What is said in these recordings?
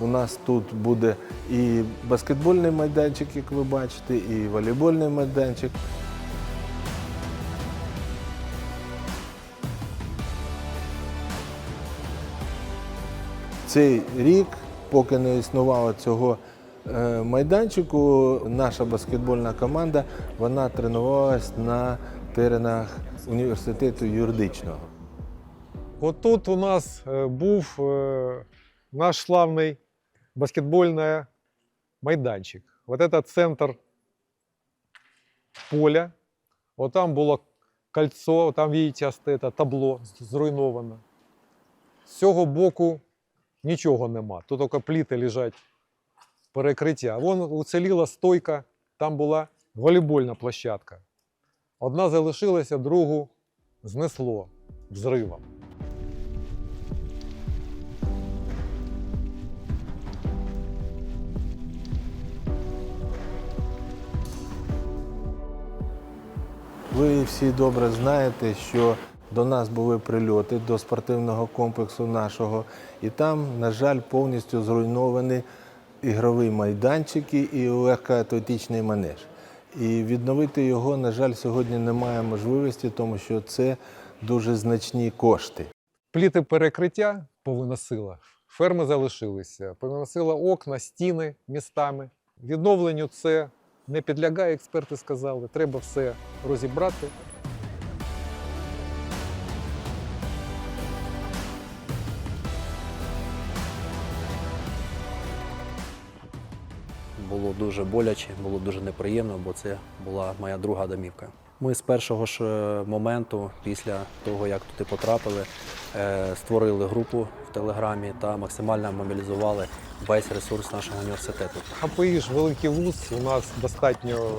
У нас тут буде і баскетбольний майданчик, як ви бачите, і волейбольний майданчик. Цей рік, поки не існувало цього е, майданчику, наша баскетбольна команда вона тренувалась на теренах університету юридичного. От тут у нас е, був е, наш славний баскетбольний майданчик. Вот это центр поля. Вот там було кольцо, там, видите, це табло зруйновано. З цього боку нічого нема. Тут тільки пліти лежать перекриття. Вон уціліла стойка, там була волейбольна площадка. Одна залишилася, другу знесло взривом. Ви всі добре знаєте, що до нас були прильоти до спортивного комплексу нашого, і там, на жаль, повністю зруйновані ігрові майданчики і легкоатлетичний манеж. І відновити його, на жаль, сьогодні немає можливості, тому що це дуже значні кошти. Пліти перекриття повиносила, ферми залишилися, повиносила окна, стіни містами. Відновленню це не підлягає, експерти сказали. Треба все розібрати. Було дуже боляче, було дуже неприємно, бо це була моя друга домівка. Ми з першого ж е, моменту, після того як туди потрапили, е, створили групу в Телеграмі та максимально мобілізували весь ресурс нашого університету. ХПІ ж великий вуз. У нас достатньо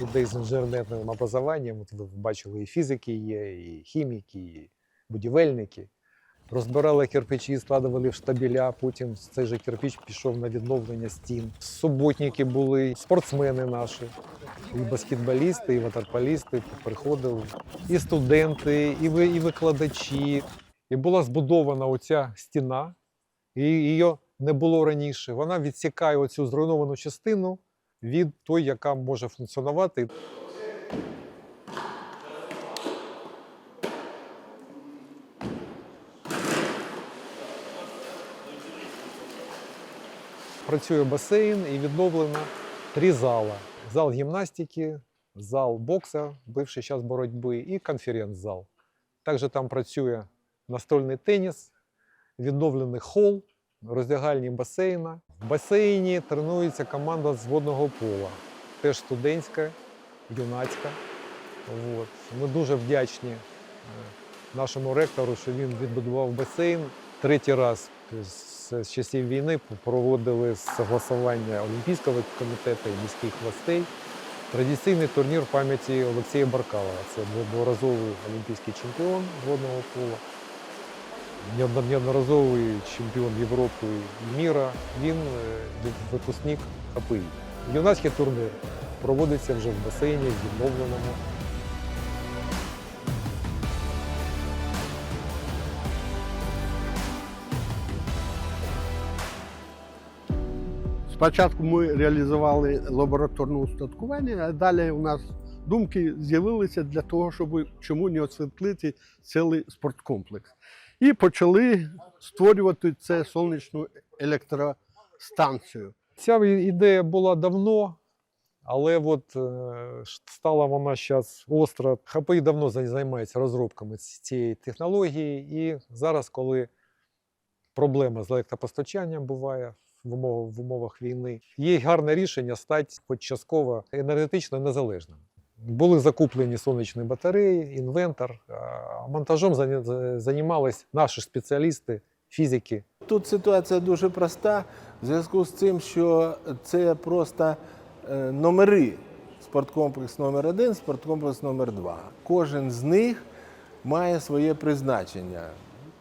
людей з інженерним образованням. Ми ви бачили, і фізики є, і хіміки, і будівельники. Розбирали кирпичі, складували в штабеля, потім цей же кирпич пішов на відновлення стін. Суботники були, спортсмени наші, і баскетболісти, і ватерполісти приходили, і студенти, і, і викладачі. І була збудована оця стіна, і її не було раніше. Вона відсікає оцю зруйновану частину від той, яка може функціонувати. Працює басейн і відновлено три зала: зал гімнастики, зал бокса, бивший час боротьби, і конференц-зал. Також там працює настольний теніс, відновлений хол, роздягальні басейна. В басейні тренується команда з водного пола, теж студентська, юнацька. От. Ми дуже вдячні е, нашому ректору, що він відбудував басейн. Третій раз з часів війни проводили согласування Олімпійського комітету і міських властей. Традиційний турнір пам'яті Олексія Баркалова. Це дворазовий олімпійський чемпіон водного пола неодноразовий чемпіон Європи і міра. Він е, випускник ХПІ. Юнацький турнір проводиться вже в басейні відновленому. Спочатку ми реалізували лабораторне устаткування, а далі у нас думки з'явилися для того, щоб чому не освітлити цілий спорткомплекс. І почали створювати це сонячну електростанцію. Ця ідея була давно, але от е, стала вона зараз остро. ХПІ давно зай- займається розробками цієї технології, і зараз, коли проблема з електропостачанням буває в умовах, в умовах війни, є гарне рішення стати хоч частково енергетично незалежним. Були закуплені сонячні батареї, інвентор, а монтажом зані- за- займались наші спеціалісти, фізики, Тут ситуація дуже проста в зв'язку з цим, що це просто е, номери. Спорткомплекс номер 1 спорткомплекс номер 2 Кожен з них має своє призначення.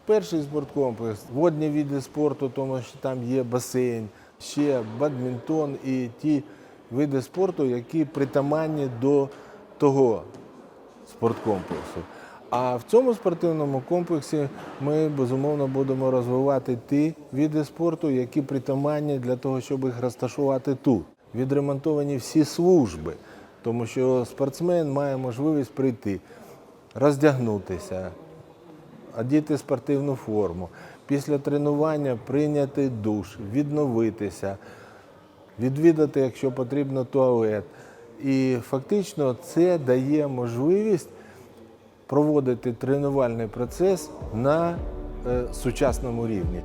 Перший спорткомплекс водні види спорту, тому що там є басейн, ще бадмінтон і ті види спорту, які притаманні до того спорткомплексу. А в цьому спортивному комплексі ми безумовно будемо розвивати ті види спорту, які притаманні для того, щоб їх розташувати тут. Відремонтовані всі служби, тому що спортсмен має можливість прийти, роздягнутися, одіти спортивну форму, після тренування прийняти душ, відновитися, відвідати, якщо потрібно, туалет. І фактично це дає можливість проводити тренувальний процес на е, сучасному рівні.